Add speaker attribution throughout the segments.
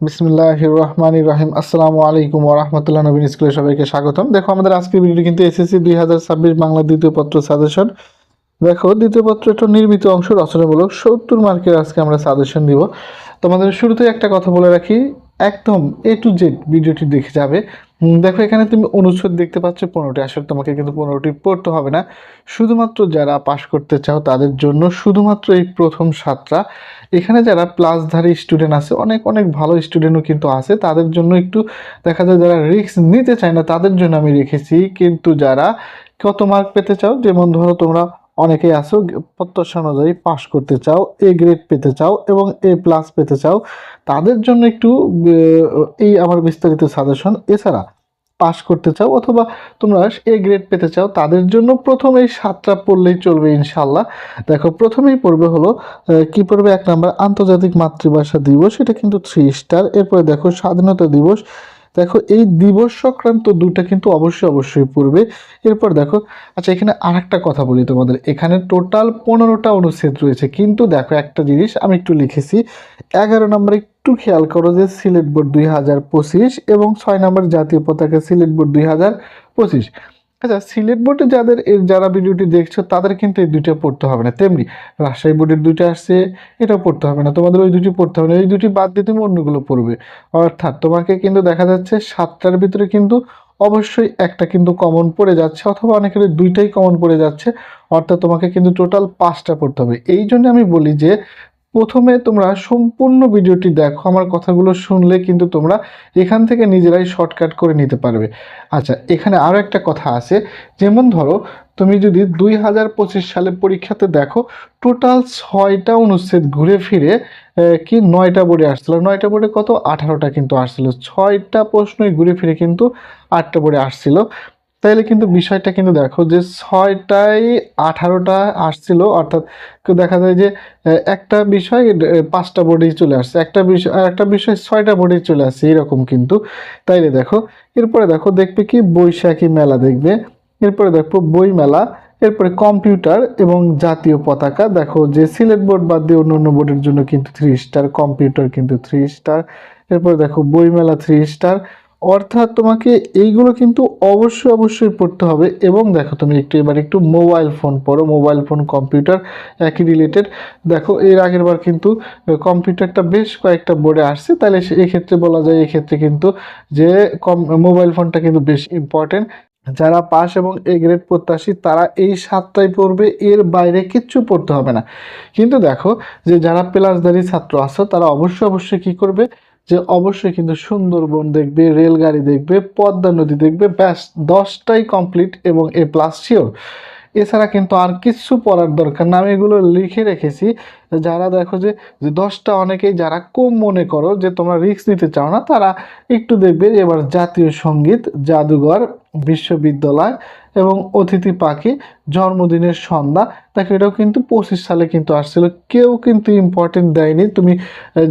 Speaker 1: বিসমিল্লাহ রহমান রহিম আসসালামু আলাইকুম রহমতুল্লাহ নবীন স্কুলে সবাইকে স্বাগতম। দেখো, আমাদের আজকের ভিডিওটি কিন্তু এসএসসি দুই হাজার ছাব্বিশ বাংলা দ্বিতীয় পত্র সাজেশন। দেখো, দ্বিতীয় পত্র একটা নির্মিত অংশ রচনামূলক। সত্তর মার্কের আজকে আমরা সাজেশন দিব। তোমাদের শুরুতে একটা কথা বলে রাখি একদম এ টু জেড ভিডিওটি দেখে যাবে। দেখো, এখানে তুমি অনুচ্ছেদ দেখতে পাচ্ছ, পনেরোটি। আসলে তোমাকে কিন্তু পনেরোটি পড়তে হবে না। শুধুমাত্র যারা পাশ করতে চাও, তাদের জন্য শুধুমাত্র এই প্রথম সাতটা। এখানে যারা প্লাসধারী স্টুডেন্ট আছে, অনেক অনেক ভালো স্টুডেন্টও কিন্তু আছে। তাদের জন্য একটু দেখা যায়, যারা রিস্ক নিতে চায় না, তাদের জন্য আমি রেখেছি। কিন্তু যারা কত মার্ক পেতে চাও, যেমন ধরো তোমরা অনেকেই আছো প্রত্যাশা অনুযায়ী পাস করতে চাও এ গ্রেড পেতে চাও এবং এ প্লাস পেতে চাও। তাদের জন্য একটু এই আমার বিস্তারিত সাজেশন এছাড়া পাস করতে চাও অথবা তোমরা এ গ্রেড পেতে চাও, তাদের জন্য প্রথম সাতটা পড়লেই চলবে ইনশাল্লাহ দেখো, প্রথমেই পড়বে হলো কি পড়বে? এক নাম্বার, আন্তর্জাতিক মাতৃভাষা দিবস। এটা কিন্তু থ্রি স্টার এরপরে দেখো, স্বাধীনতা দিবস। দেখো, এই দিবস সংক্রান্ত দুটা কিন্তু অবশ্যই অবশ্যই পড়বে। এরপর দেখো আচ্ছা এখানে আরেকটা কথা বলি তোমাদের। এখানে টোটাল পনেরোটা অনুচ্ছেদ রয়েছে। কিন্তু দেখো, একটা জিনিস আমি একটু লিখেছি। এগারো নম্বর একটু খেয়াল করো যে সিলেট বোর্ড দুই হাজার পঁচিশ এবং ছয় নম্বর জাতীয় পতাকা সিলেট বোর্ড দুই হাজার পঁচিশ। আচ্ছা সিলেট বোর্ডে যাদের যারা ভিডিওটি দেখছ, তাদের কিন্তু এই দুইটা পড়তে হবে না। তেমনি রাজশাহী বোর্ডের দুইটা আসছে, এটাও পড়তে হবে না। তোমাদের ওই দুটি পড়তে হবে না। এই দুটি বাদ দিয়ে তুমি অন্যগুলো পড়বে। অর্থাৎ তোমাকে কিন্তু দেখা যাচ্ছে, সাতটার ভিতরে কিন্তু অবশ্যই একটা কিন্তু কমন পড়ে যাচ্ছে, অথবা অনেকের দুইটাই কমন পড়ে যাচ্ছে। অর্থাৎ তোমাকে কিন্তু টোটাল পাঁচটা পড়তে হবে। এই জন্য আমি বলি যে প্রথমে তোমরা সম্পূর্ণ ভিডিওটি দেখো, আমার কথাগুলো শুনলে কিন্তু তোমরা এখান থেকে নিজেরাই শর্টকাট করে নিতে পারবে। আচ্ছা এখানে আরও একটা কথা আছে, যেমন ধরো তুমি যদি দুই হাজার পঁচিশ সালে পরীক্ষাতে দেখো টোটাল ছয়টা অনুচ্ছেদ ঘুরে ফিরে কি নয়টা বোর্ডে আসছিল? নয়টা বোর্ডে কত? আঠারোটা কিন্তু আসছিল। ছয়টা প্রশ্নই ঘুরে ফিরে কিন্তু আটটা বোর্ডে আসছিল। তাইলে কিন্তু বিষয়টা কিন্তু দেখো যে ছয়টায় আঠারোটা আসছিল, অর্থাৎ দেখা যায় যে একটা বিষয় পাঁচটা বোর্ডেই চলে আসছে। একটা বিষয় একটা বিষয় ছয়টা বোর্ডেই চলে আসছে, এরকম কিন্তু। তাইলে দেখো, এরপরে দেখো দেখবে কি, বৈশাখী মেলা দেখবে, এরপরে দেখো বই মেলা, এরপরে কম্পিউটার এবং জাতীয় পতাকা। দেখো যে সিলেট বোর্ড বাদ দিয়ে অন্য অন্য বোর্ডের জন্য কিন্তু থ্রি স্টার কম্পিউটার কিন্তু থ্রি স্টার এরপরে দেখো বইমেলা থ্রি স্টার অর্থাৎ তোমাকে এইগুলো কিন্তু অবশ্যই অবশ্যই পড়তে হবে এবং দেখো তুমি একটু এবার একটু মোবাইল ফোন পড়ো মোবাইল ফোন কম্পিউটার একই রিলেটেড দেখো এর আগের বার কিন্তু কম্পিউটারটা বেশ কয়েকটা বোর্ডে আসছে, তাহলে এক্ষেত্রে বলা যায়, এক্ষেত্রে কিন্তু যে কম মোবাইল ফোনটা কিন্তু বেশ ইম্পর্টেন্ট যারা পাস এবং এ গ্রেড প্রত্যাশী, তারা এই সাতটাই পড়বে, এর বাইরে কিচ্ছু পড়তে হবে না। কিন্তু দেখো যে যারা প্লাসধারী ছাত্র আছো, তারা অবশ্যই অবশ্যই কি করবে? যে অবশ্যই কিন্তু সুন্দরবন দেখবে, রেলগাড়ি দেখবে, পদ্মা নদী দেখবে, ব্যাস, দশটাই কমপ্লিট এবং এ প্লাস শিওর এছাড়া কিন্তু আর কিছু পড়ার দরকার না। আমি এগুলো লিখে রেখেছি। যারা দেখো যে দশটা অনেকেই যারা কম মনে করো যে তোমরা রিস্ক নিতে চাও না, তারা একটু দেখবে এবার জাতীয় সংগীত, জাদুঘর, বিশ্ববিদ্যালয় এবং অতিথি পাখি জন্মদিনের সন্ধ্যা, দেখো এটাও কিন্তু পঁচিশ সালে কিন্তু আসছিল। কেউ কিন্তু ইম্পর্টেন্ট দেয়নি। তুমি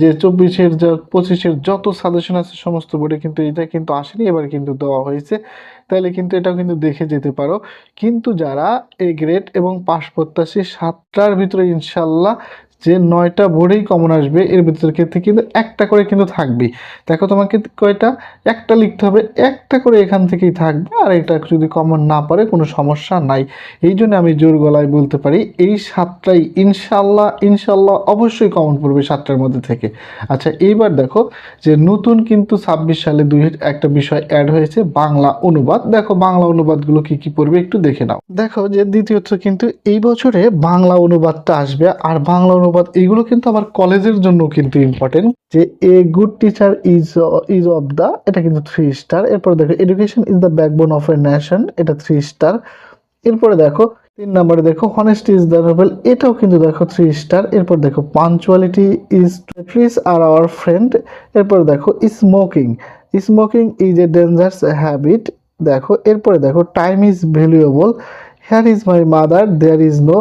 Speaker 1: যে চব্বিশের পঁচিশের যত সাজেশন আছে, সমস্ত বোর্ডে কিন্তু এটা কিন্তু আসেনি, এবার কিন্তু দেওয়া হয়েছে। তাহলে কিন্তু এটাও কিন্তু দেখে যেতে পারো। কিন্তু যারা এ গ্রেড এবং পাশ প্রত্যাশী, সাতটার ভিতরে ইনশাল্লাহ যে নয়টা বোর্ডেই কমন আসবে, এর ভিতর ক্ষেত্রে কিন্তু একটা করে কিন্তু থাকবেই। দেখো তোমাকে কয়টা? একটা লিখতে হবে, একটা করে এখান থেকেই থাকবে, আর এটা যদি কমন না পারে কোনো সমস্যা নাই। এই জন্য আমি জোর গলায় বলতে পারি, এই সাতটাই ইনশাল্লাহ ইনশাল্লাহ অবশ্যই কমন পড়বে সাতটার মধ্যে থেকে। আচ্ছা এইবার দেখো যে নতুন কিন্তু ছাব্বিশ সালে দুই একটা বিষয় অ্যাড হয়েছে, বাংলা অনুবাদ। দেখো বাংলা অনুবাদগুলো কি কি পড়বে একটু দেখে নাও। দেখো যে দ্বিতীয়ত কিন্তু এই বছরে বাংলা অনুবাদটা আসবে, আর বাংলা অনুবাদ এইগুলো কিন্তু আবার কলেজের জন্য কিন্তু ইম্পর্টেন্ট যে a good teacher is is of the এটা কিন্তু থ্রি স্টার এরপর দেখো education is the backbone of a nation এটা থ্রি স্টার এরপরে দেখো, তিন নম্বরে দেখো হনেস্টি ইজ দ্য নোবেল এটাও কিন্তু দেখো থ্রি স্টার এরপর দেখো punctuality is trees are our friend এরপর দেখো smoking smoking is a dangerous habit দেখো, এরপরে দেখো time is valuable here is my mother there is no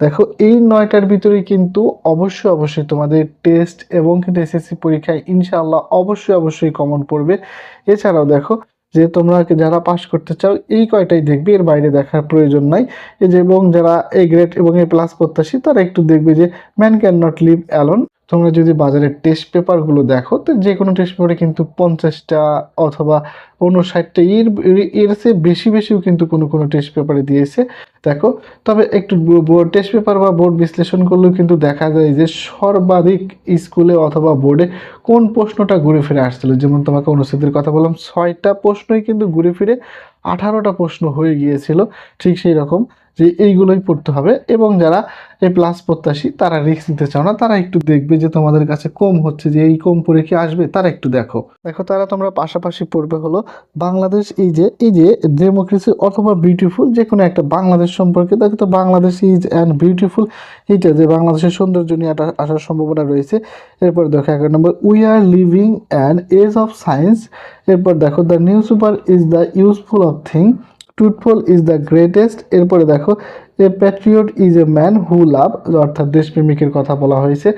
Speaker 1: দেখো, এই নয়টার ভিতরে কিন্তু অবশ্যই অবশ্যই তোমাদের টেস্ট এবং কিন্তু এসএসসি পরীক্ষায় ইনশাআল্লাহ অবশ্যই অবশ্যই কমন পড়বে। এছাড়াও দেখো যে তোমরা যারা পাস করতে চাও, এই কয়টাই দেখবে, এর বাইরে দেখার প্রয়োজন নাই। এবং যারা এ গ্রেড এবং এ প্লাস প্রত্যাশী, তারা একটু দেখবে যে man can not live alone তোমরা যদি বাজারের টেস্ট পেপারগুলো দেখো, তো যে কোনো টেস্ট পেপারে কিন্তু পঞ্চাশটা অথবা উনষাটটা এর এর চেয়ে বেশি বেশিও কিন্তু কোনো কোনো টেস্ট পেপারে দিয়েছে। দেখো, তবে একটু টেস্ট পেপার বা বোর্ড বিশ্লেষণ করলেও কিন্তু দেখা যায় যে সর্বাধিক স্কুলে অথবা বোর্ডে কোন প্রশ্নটা ঘুরে ফিরে আসছিল। যেমন তোমাকে অনুচ্ছেদের কথা বললাম, ছয়টা প্রশ্নই কিন্তু ঘুরে ফিরে আঠারোটা প্রশ্ন হয়ে গিয়েছিল, ঠিক সেই রকম। যে এইগুলোই পড়তে হবে এবং যারা এই প্লাস প্রত্যাশী, তারা রিস্ক নিতে চাও না, তারা একটু দেখবে যে তোমাদের কাছে কম হচ্ছে, যে এই কম পড়ে কি আসবে, তারা একটু দেখো। দেখো, তারা তোমরা পাশাপাশি পড়বে হলো বাংলাদেশ, এই যে এই যে ডেমোক্রেসি অথবা বিউটিফুল যে কোনো একটা বাংলাদেশ সম্পর্কে। দেখো তো, বাংলাদেশ ইজ অ্যান্ড বিউটিফুল এইটা যে বাংলাদেশের সৌন্দর্য নিয়ে আসার সম্ভাবনা রয়েছে। এরপর দেখো এক নম্বর we are living an age of science এরপর দেখো the newspaper is the useful of thing truthful is the greatest এরপরে দেখো a patriot is a man who love অর্থাৎ দেশপ্রেমিকের কথা বলা হয়েছে।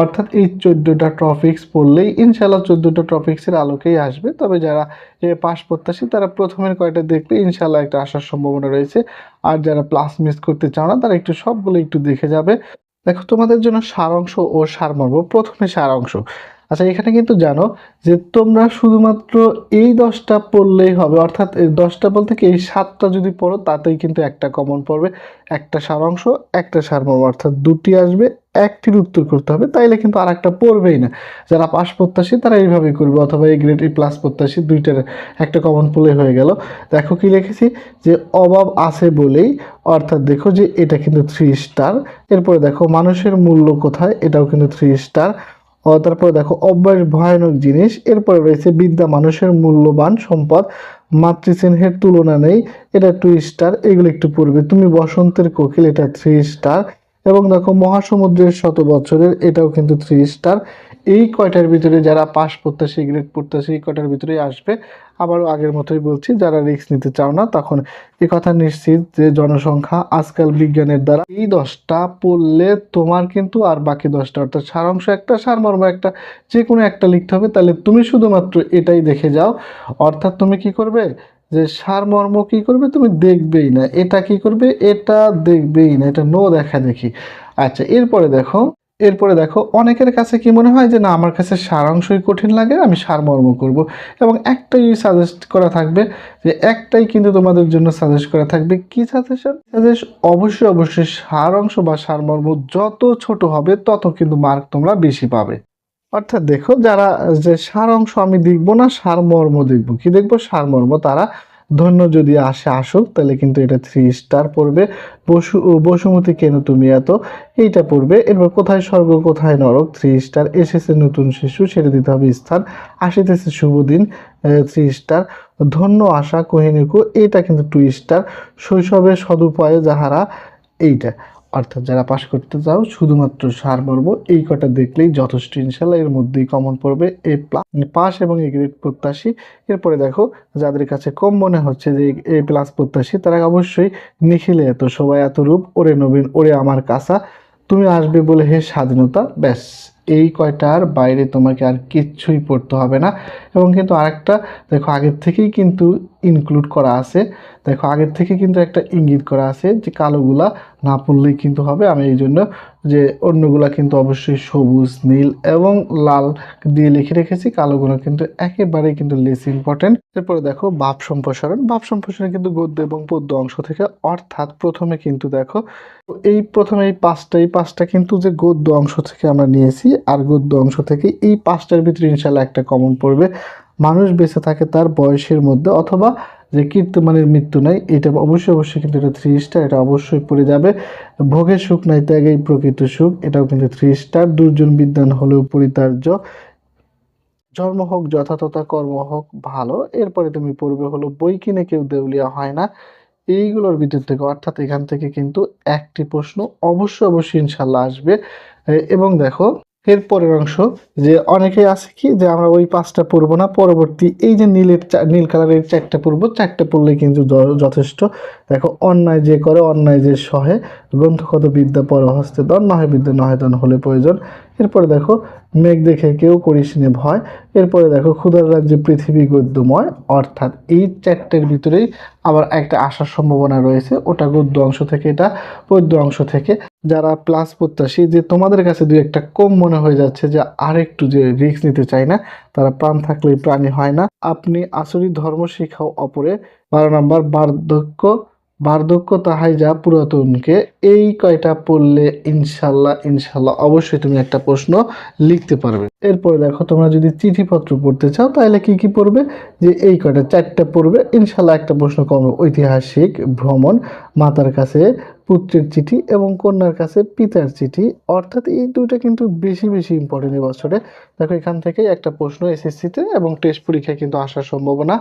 Speaker 1: অর্থাৎ এই চোদ্দোটা টপিক্স পড়লেই ইনশাল্লাহ চোদ্দোটা টপিক্সের আলোকেই আসবে। তবে যারা পাশ প্রত্যাশী, তারা প্রথমের কয়টা দেখলে ইনশাল্লাহ একটা আসার সম্ভাবনা রয়েছে। আর যারা প্লাস মিস করতে চাও না, তারা একটু সবগুলো একটু দেখে যাবে। দেখো, তোমাদের জন্য সারাংশ ও সারমর্ম। প্রথমে সারাংশ। আচ্ছা এখানে কিন্তু জানো যে তোমরা শুধুমাত্র এই দশটা পড়লেই হবে, অর্থাৎ এই দশটা বলতে কি এই সাতটা যদি পড়ো, তাতেই কিন্তু একটা কমন পড়বে। একটা সারাংশ একটা সারমর্ম অর্থাৎ দুটি আসবে, একটির উত্তর করতে হবে, তাইলে কিন্তু আর একটা পড়বেই না। যারা পাস প্রত্যাশী, তারা এইভাবেই করবে, অথবা এই গ্রেড এই প্লাস প্রত্যাশী, দুইটার একটা কমন পড়লে হয়ে গেল। দেখো কি লিখেছি, যে অভাব আছে বলেই, অর্থাৎ দেখো যে এটা কিন্তু থ্রি স্টার এরপরে দেখো মানুষের মূল্য কোথায়, এটাও কিন্তু থ্রি স্টার তারপরে দেখো, অভ্যাস ভয়ানক জিনিস। এরপরে রয়েছে বিদ্যা, মানুষের মূল্যবান সম্পদ। মাতৃচিহ্নের তুলনা নেই, এটা টু স্টার এগুলো একটু পড়বে তুমি বসন্তের কোকিল, এটা থ্রি স্টার এবং দেখো, মহাসমুদ্রের শত বছরের, এটাও কিন্তু থ্রি স্টার এই কয়টার ভিতরে যারা পাস প্রত্যাশী, গ্রেড পড়তেছে এই কয়টার ভিতরেই আসবে? আবারও আগের মতোই বলছি, যারা রিস্ক নিতে চাও না, তখন এ কথা নিশ্চিত যে জনসংখ্যা আজকাল বিজ্ঞানের দ্বারা এই দশটা পড়লে তোমার কিন্তু আর বাকি দশটা, অর্থাৎ সারাংশ একটা, সারমর্ম একটা যে কোনো একটা লিখতে হবে। তাহলে তুমি শুধুমাত্র এটাই দেখে যাও। অর্থাৎ তুমি কি করবে? যে সারমর্ম কি করবে? তুমি দেখবেই না। এটা কি করবে? এটা দেখবেই না। এটা নো দেখা দেখি। আচ্ছা এরপরে দেখো এরপরে দেখো, অনেকের কাছে কি মনে হয় যে, না, আমার কাছে সারাংশই কঠিন লাগে, আমি সারমর্ম করব। এবং একটাই সাজেস্ট করা থাকবে যে, একটাই কিন্তু তোমাদের জন্য সাজেস্ট করা থাকবে। কি সাজেশন সাজেস্ট অবশ্যই অবশ্যই সারাংশ বা সারমর্ম যত ছোট হবে, তত কিন্তু মার্ক তোমরা বেশি পাবে। অর্থাৎ দেখো, যারা যে সারাংশ আমি দেখব না, সারমর্ম দেখব। কি দেখব? সারমর্ম। তারা ধন্য যদি আসে, আসুক, তাহলে কিন্তু এটা থ্রি স্টার পড়বে। বসু বসুমতী কেন তুমি এত? এইটা পড়বে। এরপর কোথায় স্বর্গ, কোথায় নরক? থ্রি স্টার এসেছে নতুন শিশু ছেড়ে দিতে হবে স্থান। আসিতেছে শুভ দিন থ্রি স্টার ধন্য আশা কোহিনুকু এটা কিন্তু টু স্টার শৈশবে সদুপায় যাহারা, এইটা। অর্থাৎ যারা পাশ করতে চাও, শুধুমাত্র সার সারমর্ম এই কটা দেখলেই যথেষ্ট ইনশাল্লাহ এর মধ্যেই কমন পড়বে এ প্লাস পাস এবং এ গ্রেড প্রত্যাশী। এরপরে দেখো, যাদের কাছে কম মনে হচ্ছে যে এ প্লাস প্রত্যাশী, তারা অবশ্যই নিখিলে এত, সবাই এত রূপ, ওরে নবীন, ওরে আমার কাছা তুমি আসবে বলে হে স্বাধীনতা, ব্যাস। এই কয়টার বাইরে তোমাকে আর কিচ্ছুই পড়তে হবে না। এবং কিন্তু আরেকটা, দেখো, আগের থেকেই কিন্তু ইনক্লুড করা আছে। দেখো, আগের থেকে কিন্তু একটা ইঙ্গিত করা আছে যে কালোগুলা না পড়লেই কিন্তু হবে। আমি এই জন্য যে অন্যগুলা কিন্তু অবশ্যই সবুজ, নীল এবং লাল দিয়ে লিখে রেখেছি। কালোগুলো কিন্তু একেবারেই কিন্তু লেস ইম্পর্টেন্ট এরপরে দেখো, ভাব সম্প্রসারণ। ভাব সম্প্রসারণ কিন্তু গদ্য এবং পদ্য অংশ থেকে অর্থাৎ প্রথমে কিন্তু দেখো, এই প্রথমে এই পাঁচটা এই পাঁচটা কিন্তু যে গদ্য অংশ থেকে আমরা নিয়েছি, আর গদ্য অংশ থেকে এই পাঁচটার ভিতরে ইনশাল্লাহ একটা কমন পড়বে। মানুষ বেঁচে থাকে তার বয়সের মধ্যে অথবা যে কীর্তমানের মৃত্যু নাই, এটা অবশ্যই অবশ্যই কিন্তু এটা থ্রি স্টার এটা অবশ্যই পড়ে যাবে। ভোগের সুখ নাই, ত্যাগেই প্রকৃত সুখ, এটাও কিন্তু থ্রি স্টার দুর্জন বিদ্যান হলেও পরিতার্য। জন্ম হোক যথাযথা, কর্ম হোক ভালো, এরপরে তুমি পড়বে হলো বই কিনে, কেউ দেউলিয়া হয় না। এইগুলোর ভিতর থেকে, অর্থাৎ এখান থেকে কিন্তু একটি প্রশ্ন অবশ্যই অবশ্যই ইনশাল্লাহ আসবে। এবং দেখো এর পরের অংশ যে অনেকেই আছে কি যে আমরা ওই পাঁচটা পড়ব না, পরবর্তী এই যে নীলের নীল কালারের চারটা পড়ব চারটা পড়লে কিন্তু যথেষ্ট। দেখো, অন্যায় যে করে, অন্যায় যে সহে, গ্রন্থগত বিদ্যা পর হস্তে দন নহে বিদ্যা, নহে দন হলে প্রয়োজন। এরপরে দেখো, মেঘ দেখে কেউ করিস নে ভয়। এরপরে দেখো, ক্ষুধার রাজ্যে পৃথিবী গদ্যময়। অর্থাৎ এই চারটের ভিতরেই আবার একটা আসার সম্ভাবনা রয়েছে। ওটা গদ্য অংশ থেকে, এটা পদ্য অংশ থেকে। যারা প্লাস প্রত্যাশী, যে তোমাদের কাছে দুই একটা কম মনে হয়ে যাচ্ছে যে আর একটু যে রিস্ক নিতে চাই না, তারা প্রাণ থাকলেই প্রাণী হয় না। আপনি আসরি ধর্ম শিখাও অপরে। বারো নম্বর, বার্ধক্য। বার্ধক্য তাহাই যা পুরাতনকে। এই কয়টা পড়লে ইনশাল্লাহ ইনশাল্লাহ অবশ্যই তুমি একটা প্রশ্ন লিখতে পারবে। এরপরে দেখো, তোমরা যদি চিঠিপত্র পড়তে চাও, তাহলে কি কি পড়বে? যে এই কটা চারটা পড়বে। ইনশাল্লাহ একটা প্রশ্ন কম ঐতিহাসিক ভ্রমণ, মাতার কাছে পুত্রের চিঠি এবং কন্যার কাছে পিতার চিঠি। অর্থাৎ এই দুইটা কিন্তু বেশি বেশি ইম্পর্টেন্ট বছরে। দেখো, এখান থেকেই একটা প্রশ্ন এসএসসিতে এবং টেস্ট পরীক্ষায় কিন্তু আসার সম্ভাবনা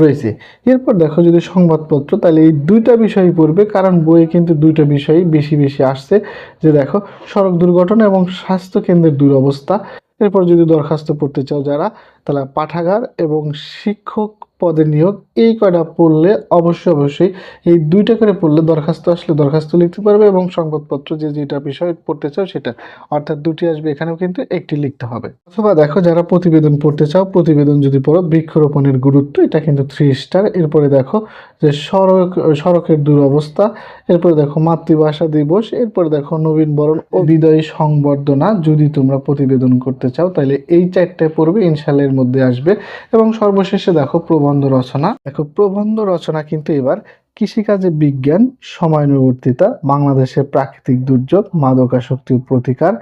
Speaker 1: রয়েছে। এরপর দেখো, যদি সংবাদপত্র, তাহলে এই দুইটা বিষয়ই পড়বে, কারণ বইয়ে কিন্তু দুইটা বিষয়ই বেশি বেশি আসছে। যে দেখো, সড়ক দুর্ঘটনা এবং স্বাস্থ্য কেন্দ্রের দুরবস্থা। এরপর যদি দরখাস্ত পড়তে চাও যারা তাহলে পাঠাগার এবং শিক্ষক পদে নিয়োগ, এই কয়টা পড়লে অবশ্যই অবশ্যই এই দুইটা করে পড়লে দরখাস্ত আসলে দরখাস্ত লিখতে পারবে এবং সংবাদপত্র যে যেটা বিষয় পড়তে চাও সেটা, অর্থাৎ দুটি আসবে এখানেও কিন্তু একটি লিখতে হবে। অথবা দেখো যারা প্রতিবেদন পড়তে চাও, প্রতিবেদন যদি পড়ো, বৃক্ষরোপণের গুরুত্ব, এটা কিন্তু থ্রি স্টার এরপরে দেখো যে সড়ক, সড়কের দুরবস্থা, এরপরে দেখো মাতৃভাষা দিবস, এরপরে দেখো নবীন বরণ ও বিদায়ী সংবর্ধনা। যদি তোমরা প্রতিবেদন করতে চাও, তাহলে এই চারটায় পড়বে ইনশাল্লাহ এর মধ্যে আসবে। এবং সর্বশেষে দেখো প্রবন্ধ রচনা। দেখো, প্রবন্ধ রচনা কিন্তু এবার কৃষিকাজে বিজ্ঞান, সময়ানুবর্তিতা, বাংলাদেশের প্রাকৃতিক দুর্যোগ, মাদকাসক্তি প্রতিকার।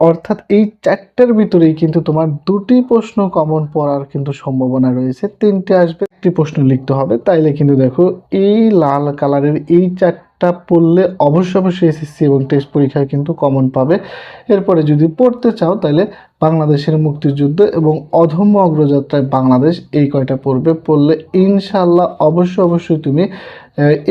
Speaker 1: অর্থাৎ এই চারটার ভিতরেই কিন্তু তোমার দুটি প্রশ্ন কমন পড়ার কিন্তু সম্ভাবনা রয়েছে। তিনটে আসবে, একটি প্রশ্ন লিখতে হবে। তাইলে কিন্তু দেখো, এই লাল কালারের এই চারটা পড়লে অবশ্যই অবশ্যই এসএসসি এবং টেস্ট পরীক্ষায় কিন্তু কমন পাবে। এরপরে যদি পড়তে চাও তাহলে বাংলাদেশের মুক্তিযুদ্ধ এবং অধম্য অগ্রযাত্রায় বাংলাদেশ এই কয়টা পড়বে পড়লে ইনশাল্লাহ অবশ্যই অবশ্যই তুমি,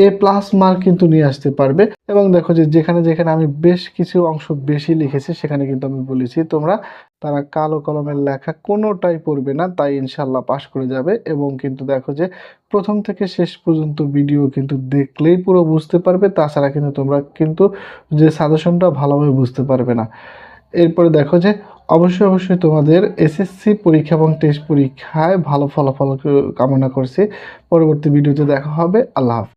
Speaker 1: এ প্লাস মার্ক কিন্তু নিয়ে আসতে পারবে। এবং দেখো যে যেখানে যেখানে আমি বেশ কিছু অংশ বেশি লিখেছি, সেখানে কিন্তু আমি বলেছি তোমরা, তারা কালো কলমের লেখা কোনোটাই পড়বে না, তাই ইনশাল্লাহ পাশ করে যাবে। এবং কিন্তু দেখো যে প্রথম থেকে শেষ পর্যন্ত ভিডিও কিন্তু দেখলেই পুরো বুঝতে পারবে, তাছাড়া কিন্তু তোমরা কিন্তু যে সাজেশনটা ভালোভাবে বুঝতে পারবে না। এরপরে দেখো যে অবশ্যই অবশ্যই তোমাদের এসএসসি পরীক্ষা এবং টেস্ট পরীক্ষায় ভালো ফলাফল কামনা করছি। পরবর্তী ভিডিওতে দেখা হবে। আল্লাহ হাফেজ।